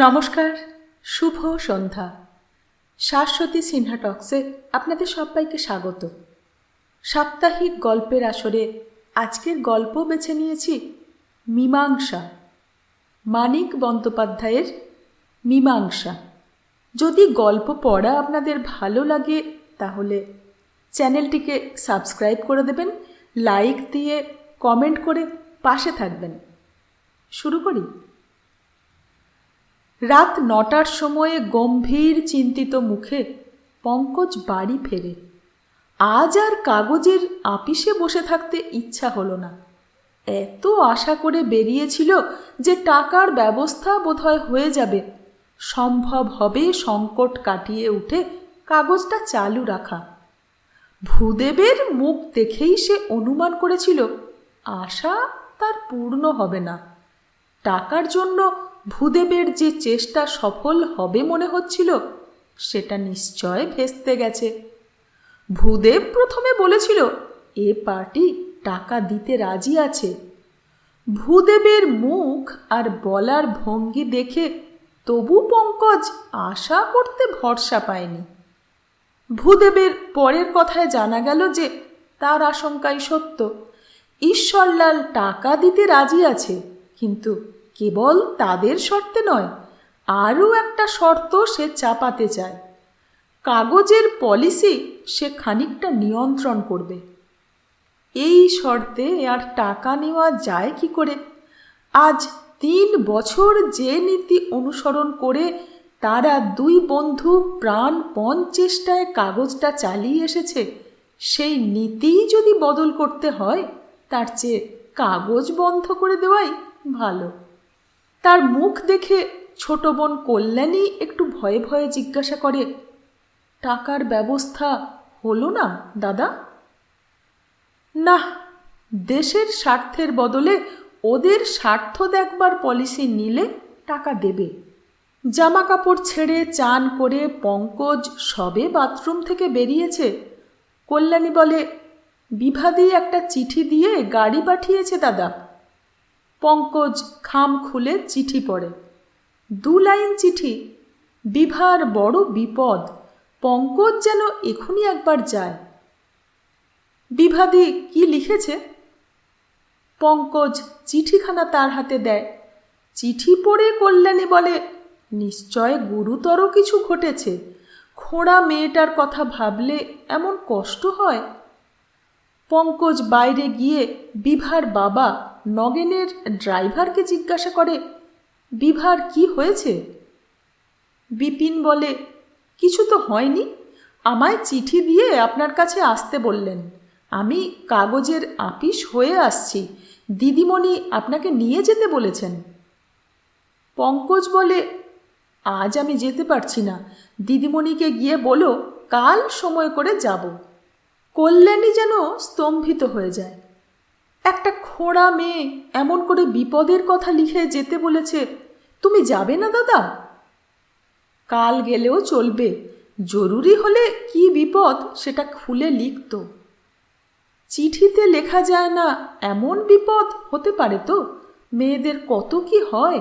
নমস্কার, শুভ সন্ধ্যা। শাশ্বতী সিনহা টক্সে আপনাদের সবাইকে স্বাগত। সাপ্তাহিক গল্পের আসরে আজকের গল্প বেছে নিয়েছি মীমাংসা, মানিক বন্দ্যোপাধ্যায়ের মীমাংসা। যদি গল্প পড়া আপনাদের ভালো লাগে, তাহলে চ্যানেলটিকে সাবস্ক্রাইব করে দেবেন, লাইক দিয়ে কমেন্ট করে পাশে থাকবেন। শুরু করি। রাত নটার সময়ে গম্ভীর চিন্তিত মুখে পঙ্কজ বাড়ি ফেরে। আজ আর কাগজের আপিসে বসে থাকতে ইচ্ছা হলো না। এত আশা করে বেরিয়েছিল যে টাকার ব্যবস্থা বোধহয় হয়ে যাবে। সম্ভব হবে সংকট কাটিয়ে উঠে কাগজটা চালু রাখা। ভূদেবের মুখ দেখেই সে অনুমান করেছিল, আশা তার পূর্ণ হবে না। টাকার জন্য ভূদেবের যে চেষ্টা সফল হবে মনে হচ্ছিল, সেটা নিশ্চয় ভেস্তে গেছে। ভূদেব প্রথমে বলেছিল, এ পার্টি টাকা দিতে রাজি আছে। ভূদেবের মুখ আর বলার ভঙ্গি দেখে তবু পঙ্কজ আশা করতে ভরসা পায়নি। ভূদেবের পরের কথায় জানা গেল যে, তার আশঙ্কাই সত্য। ঈশ্বরলাল টাকা দিতে রাজি আছে, কিন্তু কেবল তাদের শর্তে নয়, আরও একটা শর্ত সে চাপাতে চায়। কাগজের পলিসি সে খানিকটা নিয়ন্ত্রণ করবে। এই শর্তে আর টাকা নেওয়া যায় কি করে? আজ তিন বছর যে নীতি অনুসরণ করে তারা দুই বন্ধু প্রাণপণ চেষ্টায় কাগজটা চালিয়ে এসেছে, সেই নীতিই যদি বদল করতে হয়, তার চেয়ে কাগজ বন্ধ করে দেওয়াই ভালো। তার মুখ দেখে ছোট বোন কল্যাণী একটু ভয়ে ভয়ে জিজ্ঞাসা করে, টাকার ব্যবস্থা হলো না, দাদা? না দেশের স্বার্থের বদলে ওদের স্বার্থ দেখবার পলিসি নিলে টাকা দেবে। জামা কাপড় ছেড়ে চান করে পঙ্কজ সবে বাথরুম থেকে বেরিয়েছে। কল্যাণী বলে, বিভাদি একটা চিঠি দিয়ে গাড়ি পাঠিয়েছে দাদা। পঙ্কজ খাম খুলে চিঠি পড়ে। দু লাইন চিঠি, বিভার বড় বিপদ, পঙ্কজ যেন এখনই একবার যায়। বিভাদি কি লিখেছে? পঙ্কজ চিঠিখানা তার হাতে দেয়। চিঠি পড়ে কল্যাণী বলে, নিশ্চয় গুরুতর কিছু ঘটেছে। খোঁড়া মেয়েটার কথা ভাবলে এমন কষ্ট হয়? পঙ্কজ বাইরে গিয়ে বিভার বাবা নগেনের ড্রাইভারকে জিজ্ঞাসা করে, বিভার, কি হয়েছে? বিপিন বলে, কিছু তো হয়নি। আমায় চিঠি দিয়ে আপনার কাছে আসতে বললেন। আমি কাগজের আপিস হয়ে আসছি। দিদিমণি আপনাকে নিয়ে যেতে বলেছেন। পঙ্কজ বলে, আজ আমি যেতে পারছি না। দিদিমণিকে গিয়ে বলো, কাল সময় করে যাব। কল্যাণী যেন স্তম্ভিত হয়ে যায়। একটা খোঁড়া মেয়ে এমন করে বিপদের কথা লিখে যেতে বলেছে, তুমি যাবে না দাদা? কাল গেলেও চলবে, জরুরি হলে কি বিপদ সেটা খুলে লিখত। চিঠিতে লেখা যায় না, এমন বিপদ হতে পারে তো, মেয়েদের কত কি হয়?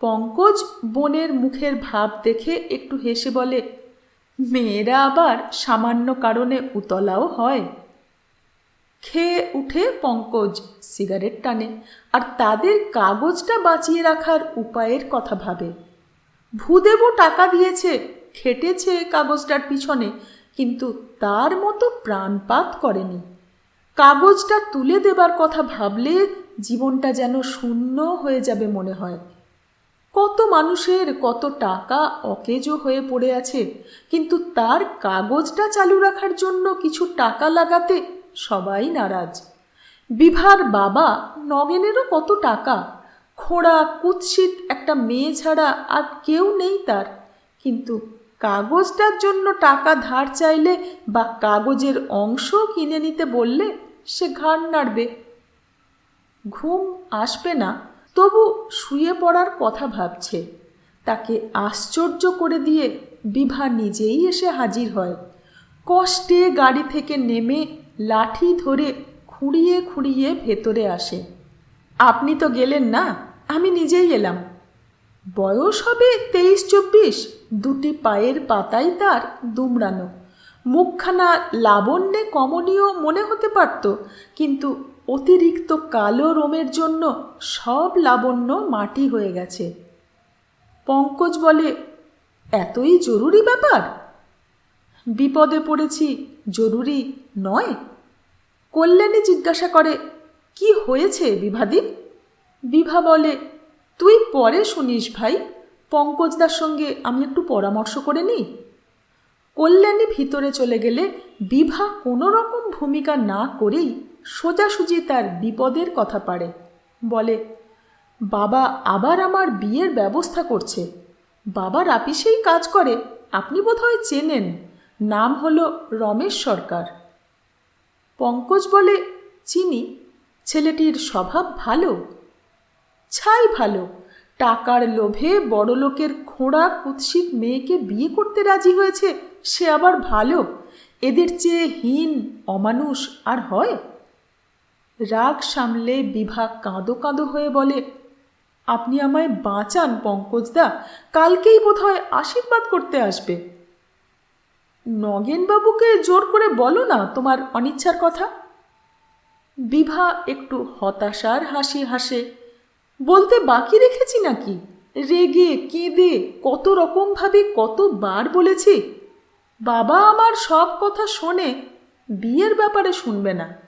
পঙ্কজ বোনের মুখের ভাব দেখে একটু হেসে বলে মেয়েরা আবার সামান্য কারণে উতলাও হয়। খেয়ে উঠে পঙ্কজ সিগারেট টানে আর তাদের কাগজটা বাঁচিয়ে রাখার উপায়ের কথা ভাবে। ভূদেবও টাকা দিয়েছে, খেটেছে কাগজটার পিছনে, কিন্তু তার মতো প্রাণপাত করেনি। কাগজটা তুলে দেবার কথা ভাবলে জীবনটা যেন শূন্য হয়ে যাবে মনে হয়। কত মানুষের কত টাকা অকেজো হয়ে পড়ে আছে, কিন্তু তার কাগজটা চালু রাখার জন্য কিছু টাকা লাগাতে সবাই নারাজ। বিভার বাবা নগেনেরও কত টাকা, খোঁড়া কুৎসিত একটা মেয়ে ছাড়া আর কেউ নেই তার, কিন্তু কাগজটার জন্য টাকা ধার চাইলে বা কাগজের অংশ কিনে নিতে বললে সে ঘাড় নাড়বে। ঘুম আসবে না। তবু শুয়ে পড়ার কথা ভাবছে। তাকে আশ্চর্য করে দিয়ে বিভা নিজেই এসে হাজির হয়। কষ্টে গাড়ি থেকে নেমে লাঠি ধরে খুঁড়িয়ে খুঁড়িয়ে ভেতরে আসে। আপনি তো গেলেন না, আমি নিজেই এলাম। বয়স হবে তেইশ চব্বিশ দুটি পায়ের পাতাই তার দুমড়ানো। মুখখানা লাবণ্যে কমনীয় মনে হতে পারত, কিন্তু অতিরিক্ত কালো রোমের জন্য সব লাবণ্য মাটি হয়ে গেছে। পঙ্কজ বলে, এতই জরুরি ব্যাপার? বিপদে পড়েছি, জরুরি নয়? কল্যাণী জিজ্ঞাসা করে, কি হয়েছে বিভাদি? বিভা বলে, তুই পরে শুনিস ভাই, পঙ্কজদার সঙ্গে আমি একটু পরামর্শ করে নিই। কল্যাণী ভিতরে চলে গেলে বিভা কোনো রকম ভূমিকা না করেই সোজাসুজি তার বিপদের কথা পারে। বলে, বাবা আবার আমার বিয়ের ব্যবস্থা করছে। বাবার আপিসেই কাজ করে, আপনি বোধহয় চেনেন। নাম হলো রমেশ সরকার। পঙ্কজ বলে, চিনি, ছেলেটির স্বভাব ভালো? ছাই ভালো। টাকার লোভে বড়লোকের খোঁড়া কুৎসিত মেয়েকে বিয়ে করতে রাজি হয়েছে, সে আবার ভালো। এদের চেয়ে হীন, অমানুষ আর হয়? রাগ সামলে বিভা কাঁদো কাঁদো হয়ে বলে, আপনি আমায় বাঁচান পঙ্কজদা, কালকেই বোধহয় আশীর্বাদ করতে আসবে। নগেনবাবুকে জোর করে বলো না তোমার অনিচ্ছার কথা? বিভা একটু হতাশার হাসি হাসে, বলতে বাকি রেখেছি নাকি? রেগে, কেঁদে, কত রকমভাবে কতবার বলেছি? বাবা আমার সব কথা শোনে, বিয়ের ব্যাপারে শুনবে না।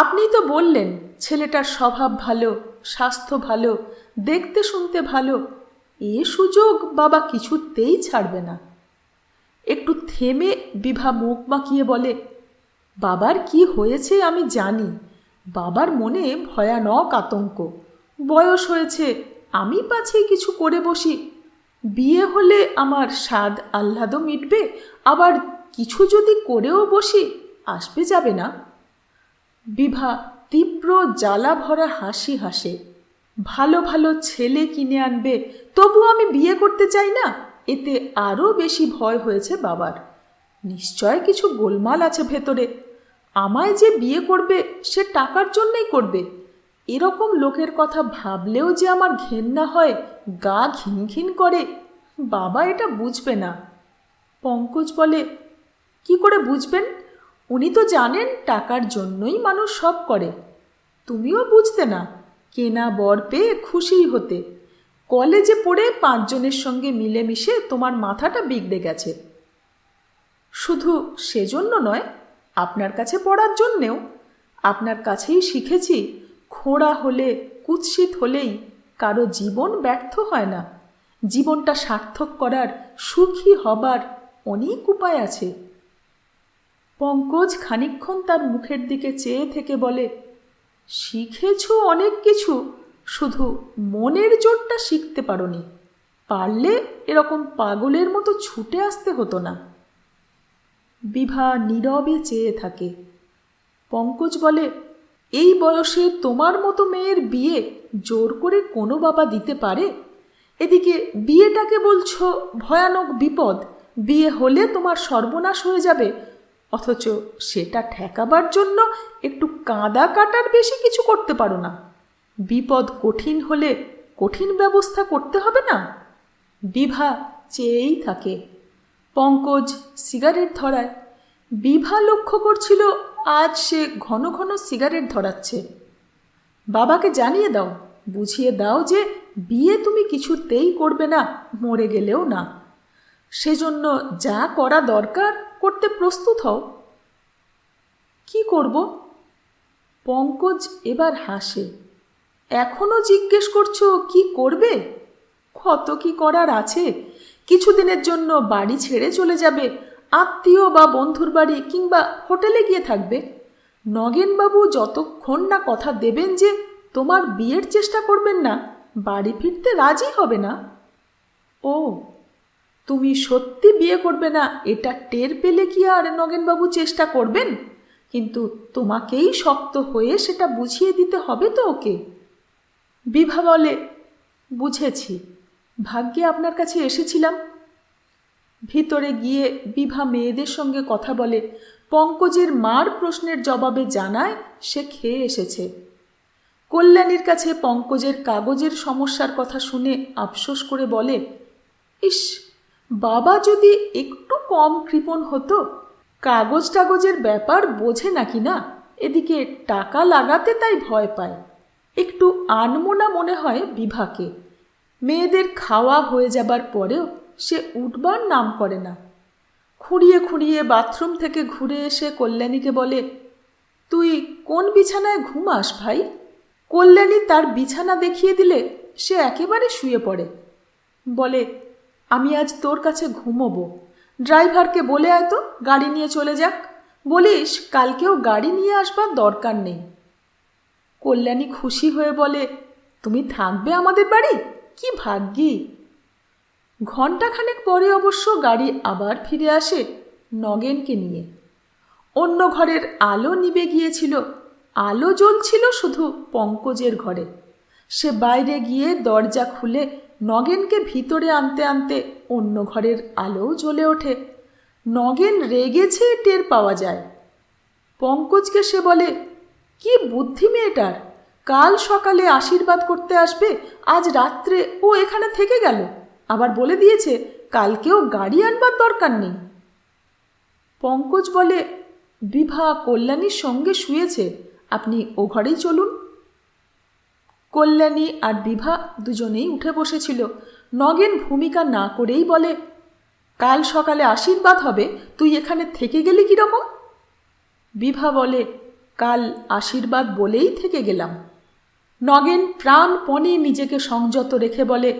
আপনি তো বললেন, ছেলেটার স্বভাব ভালো, স্বাস্থ্য ভালো, দেখতে শুনতে ভালো। এ সুযোগ বাবা কিছুতেই ছাড়বে না। একটু থেমে বিভা মুখ মাখিয়ে বলে, বাবার কি হয়েছে আমি জানি। বাবার মনে ভয়ানক আতঙ্ক। বয়স হয়েছে, আমি পাছে কিছু করে বসি। বিয়ে হলে আমার স্বাদ আহ্লাদও মিটবে, আবার কিছু যদি করেও বসি, আসবে যাবে না। বিভা তীব্র জ্বালা ভরা হাসি হাসে। ভালো ভালো ছেলে কিনে আনবে তবু আমি বিয়ে করতে চাই না? এতে আরও বেশি ভয় হয়েছে বাবার। নিশ্চয় কিছু গোলমাল আছে ভেতরে। আমায় যে বিয়ে করবে, সে টাকার জন্যই করবে। এরকম লোকের কথা ভাবলেও যে আমার ঘেন্না হয়, গা ঘিন ঘিন করে। বাবা এটা বুঝবে না। পঙ্কজ বলে, কি করে বুঝবেন? উনি তো জানেন টাকার জন্যই মানুষ সব করে। তুমিও বুঝতে না, কেনা বর পেয়ে খুশিই হতে। কলেজে পড়ে পাঁচজনের সঙ্গে মিলেমিশে তোমার মাথাটা বিগড়ে গেছে। শুধু সেজন্য নয়, আপনার কাছে পড়ার জন্যেও। আপনার কাছেই শিখেছি, খোঁড়া হলে, কুৎসিত হলেই কারও জীবন ব্যর্থ হয় না। জীবনটা সার্থক করার, সুখী হবার অনেক উপায় আছে। পঙ্কজ খানিক্ষণ তার মুখের দিকে চেয়ে থেকে বলে, শিখেছ অনেক কিছু, শুধু মনের জোরটা শিখতে পারোনি। পারলে এরকম পাগলের মতো ছুটে আসতে হতো না বিভা নীরবে চেয়ে থাকে। পঙ্কজ বলে, এই বয়সে তোমার মতো মেয়ের বিয়ে জোর করে কোনো বাবা দিতে পারে? এদিকে বিয়েটাকে বলছো ভয়ানক বিপদ, বিয়ে হলে তোমার সর্বনাশ হয়ে যাবে অথচ সেটা ঠেকাবার জন্য একটু কাঁদা কাটার বেশি কিছু করতে পারো না। বিপদ কঠিন হলে কঠিন ব্যবস্থা করতে হবে না। বিভা চেয়েই থাকে। পঙ্কজ সিগারেট ধরায়। বিভা লক্ষ্য করছিল আজ সে ঘন ঘন সিগারেট ধরাচ্ছে। বাবাকে জানিয়ে দাও, বুঝিয়ে দাও যে বিয়ে তুমি কিছুতেই করবে না, মরে গেলেও না। সেজন্য যা করা দরকার করতে প্রস্তুত হও। কি করব? পঙ্কজ এবার হাসে। এখনও জিজ্ঞেস করছ কি করবে? কত কি করার আছে? কিছুদিনের জন্য বাড়ি ছেড়ে চলে যাবে, আত্মীয় বা বন্ধুর বাড়ি কিংবা হোটেলে গিয়ে থাকবে। নগেনবাবু যতক্ষণ না কথা দেবেন যে তোমার বিয়ের চেষ্টা করবেন না, বাড়ি ফিরতে রাজি হবে না। ও তুমি সত্যি বিয়ে করবে না, এটা টের পেলে কি আর নগেনবাবু চেষ্টা করবেন? কিন্তু তোমাকেই শক্ত হয়ে সেটা বুঝিয়ে দিতে হবে তো ওকে। বিভা বলে, বুঝেছি, ভাগ্যে আপনার কাছে এসেছিলাম। ভিতরে গিয়ে বিভা মেয়েদের সঙ্গে কথা বলে, পঙ্কজের মার প্রশ্নের জবাবে জানায় সে খেয়ে এসেছে। কল্যাণীর কাছে পঙ্কজের কাগজের সমস্যার কথা শুনে আফসোস করে বলে, ইস বাবা যদি একটু কম কৃপণ হতো কাগজ টাগজের ব্যাপার বোঝে নাকি না? এদিকে টাকা লাগাতে তাই ভয় পায়। একটু আনমোনা মনে হয় বিভাকে। মেয়েদের খাওয়া হয়ে যাবার পরেও সে উঠবার নাম করে না। খুঁড়িয়ে খুঁড়িয়ে বাথরুম থেকে ঘুরে এসে কল্যাণীকে বলে, তুই কোন বিছানায় ঘুমাস ভাই? কল্যাণী তার বিছানা দেখিয়ে দিলে সে একেবারে শুয়ে পড়ে। বলে আমি আজ তোর কাছে ঘুমোবো। ড্রাইভারকে বলে আয় তো, গাড়ি নিয়ে চলে যাক। বলিস, কালকেও গাড়ি নিয়ে আসবার দরকার নেই। কল্যাণী খুশি হয়ে বলে, তুমি থাকবে আমাদের বাড়ি? কি ভাগ্যি! ঘণ্টাখানেক পরে অবশ্য গাড়ি আবার ফিরে আসে নগেনকে নিয়ে। অন্য ঘরের আলো নিবে গিয়েছিল। আলো জ্বলছিল শুধু পঙ্কজের ঘরে। সে বাইরে গিয়ে দরজা খুলে নগেনকে ভিতরে আনতে আনতে অন্য ঘরের আলোও জ্বলে ওঠে। নগেন রেগেছে টের পাওয়া যায়। পঙ্কজকে সে বলে, কি বুদ্ধি মেয়েটার? কাল সকালে আশীর্বাদ করতে আসবে, আজ রাত্রে ও এখানে থেকে গেল। আবার বলে দিয়েছে, কালকেও গাড়ি আনবার দরকার নেই। পঙ্কজ বলে, বিভা কল্যাণীর সঙ্গে শুয়েছে। আপনি ও ঘরেই চলুন। কল্যাণী আর বিভা দুজনেই উঠে বসেছিল। নগেন ভূমিকা না করেই বলে, কাল সকালে আশীর্বাদ হবে, তুই এখানে থেকে গেলি কীরকম বিভা বলে, কাল আশীর্বাদ বলেই থেকে গেলাম। নগেন প্রাণপণে নিজেকে সংযত রেখে বলে,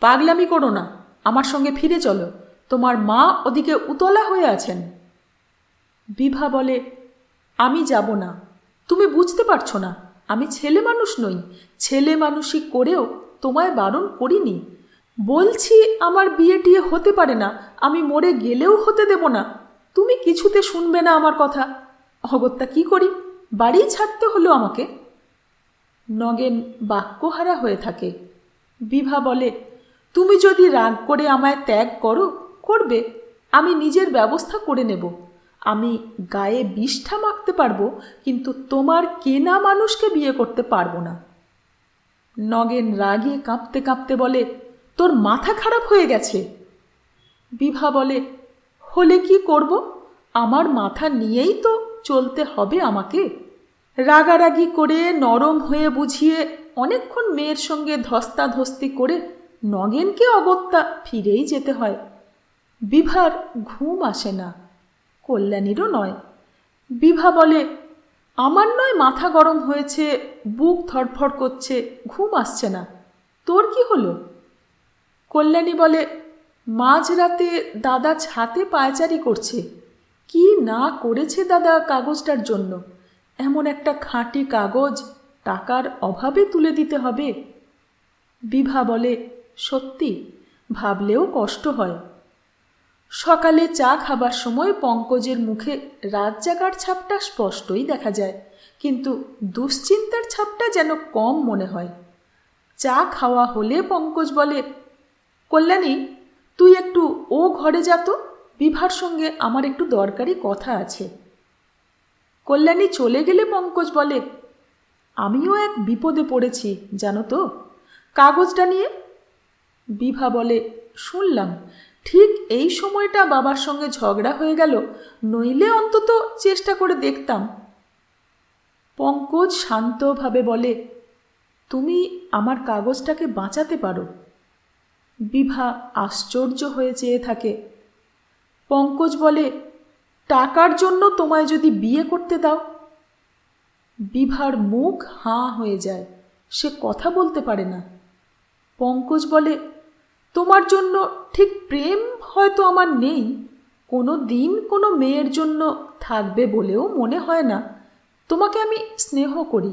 পাগলামি করো না, আমার সঙ্গে ফিরে চলো, তোমার মা ওদিকে উতলা হয়ে আছেন। বিভা বলে, আমি যাব না, তুমি বুঝতে পারছ না। আমি ছেলে মানুষ নই, ছেলে মানুষই করেও তোমায় বারণ করিনি। বলছি আমার বিয়ে টিয়ে হতে পারে না, আমি মরে গেলেও হতে দেব না। তুমি কিছুতে শুনবে না আমার কথা। অগত্যা কি করি? বাড়ি ছাড়তে হলো আমাকে। নগেন বাক্যহারা হয়ে থাকে। বিভা বলে, তুমি যদি রাগ করে আমায় ত্যাগ করো, করবে। আমি নিজের ব্যবস্থা করে নেব। আমি গায়ে বিষ্ঠা মাখতে পারব, কিন্তু তোমার কেনা মানুষকে বিয়ে করতে পারব না। নগেন রাগে কাঁপতে কাঁপতে বলে, তোর মাথা খারাপ হয়ে গেছে। বিভা বলে, হলে কি করব? আমার মাথা নিয়েই তো চলতে হবে আমাকে। রাগারাগি করে নরম হয়ে বুঝিয়ে অনেকক্ষণ মেয়ের সঙ্গে ধস্তাধস্তি করে নগেনকে অগত্যা ফিরেই যেতে হয়। বিভার ঘুম আসে না। কল্যাণীরও নয়। বিভা বলে, আমার নয় মাথা গরম হয়েছে, বুক ধরফর করছে, ঘুম আসছে না। তোর কি হলো? কল্যাণী বলে, মাঝরাতে দাদা ছাতে পায়চারি করছে। কি না করেছে দাদা কাগজটার জন্য? এমন একটা খাঁটি কাগজ টাকার অভাবে তুলে দিতে হবে। বিভা বলে, সত্যি, ভাবলেও কষ্ট হয়। সকালে চা খাবার সময় পঙ্কজের মুখে রাত জাগার ছাপটা স্পষ্টই দেখা যায়, কিন্তু দুশ্চিন্তার ছাপটা যেন কম মনে হয়। চা খাওয়া হলে পঙ্কজ বলে, কল্যাণী, তুই একটু ও ঘরে যা তো, বিভার সঙ্গে আমার একটু দরকারি কথা আছে। কল্যাণী চলে গেলে পঙ্কজ বলে, আমিও এক বিপদে পড়েছি, জানো তো, কাগজটা নিয়ে? বিভা বলে, শুনলাম ঠিক এই সময়টা বাবার সঙ্গে ঝগড়া হয়ে গেল, নইলে অন্তত চেষ্টা করে দেখতাম। পঙ্কজ শান্তভাবে বলে, তুমি আমার কাগজটাকে বাঁচাতে পারো। বিভা আশ্চর্য হয়ে চেয়ে থাকে। পঙ্কজ বলে, টাকার জন্য তোমায় যদি বিয়ে করতে দাও? বিভার মুখ হাঁ হয়ে যায়, সে কথা বলতে পারে না। পঙ্কজ বলে তোমার জন্য ঠিক প্রেম হয়তো আমার নেই। কোনো দিন কোনো মেয়ের জন্য থাকবে বলেও মনে হয় না। তোমাকে আমি স্নেহ করি।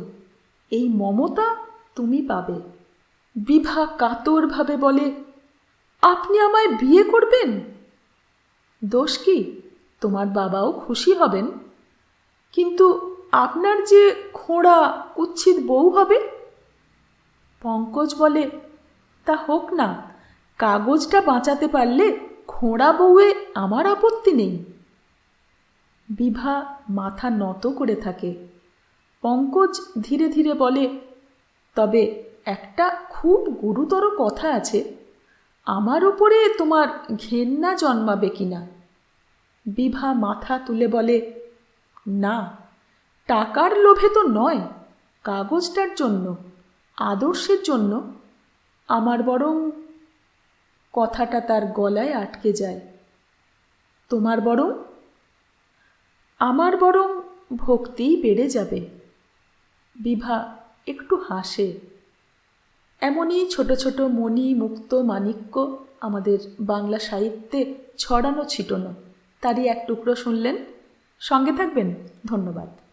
এই মমতা তুমি পাবে। বিভা কাতরভাবে বলে, আপনি আমায় বিয়ে করবেন? দোষ কি? তোমার বাবাও খুশি হবেন। কিন্তু আপনার যে খোঁড়া কুচ্ছিত বউ হবে? পঙ্কজ বলে, তা হোক না। কাগজটা বাঁচাতে পারলে খোঁড়া বউয়ে আমার আপত্তি নেই। বিভা মাথা নত করে থাকে। পঙ্কজ ধীরে ধীরে বলে, তবে একটা খুব গুরুতর কথা আছে। আমার ওপরে তোমার ঘেন্না জন্মাবে কিনা? বিভা মাথা তুলে বলে, না, টাকার লোভে তো নয়। কাগজটার জন্য, আদর্শের জন্য। আমার বরং কথাটা তার গলায় আটকে যায়। তোমার বরং? আমার বরং ভক্তিই বেড়ে যাবে। বিভা একটু হাসে। এমনই ছোট ছোট মণি, মুক্ত মাণিক্য আমাদের বাংলা সাহিত্যে ছড়ানো ছিটানো। তারই এক টুকরো শুনলেন। সঙ্গে থাকবেন। ধন্যবাদ।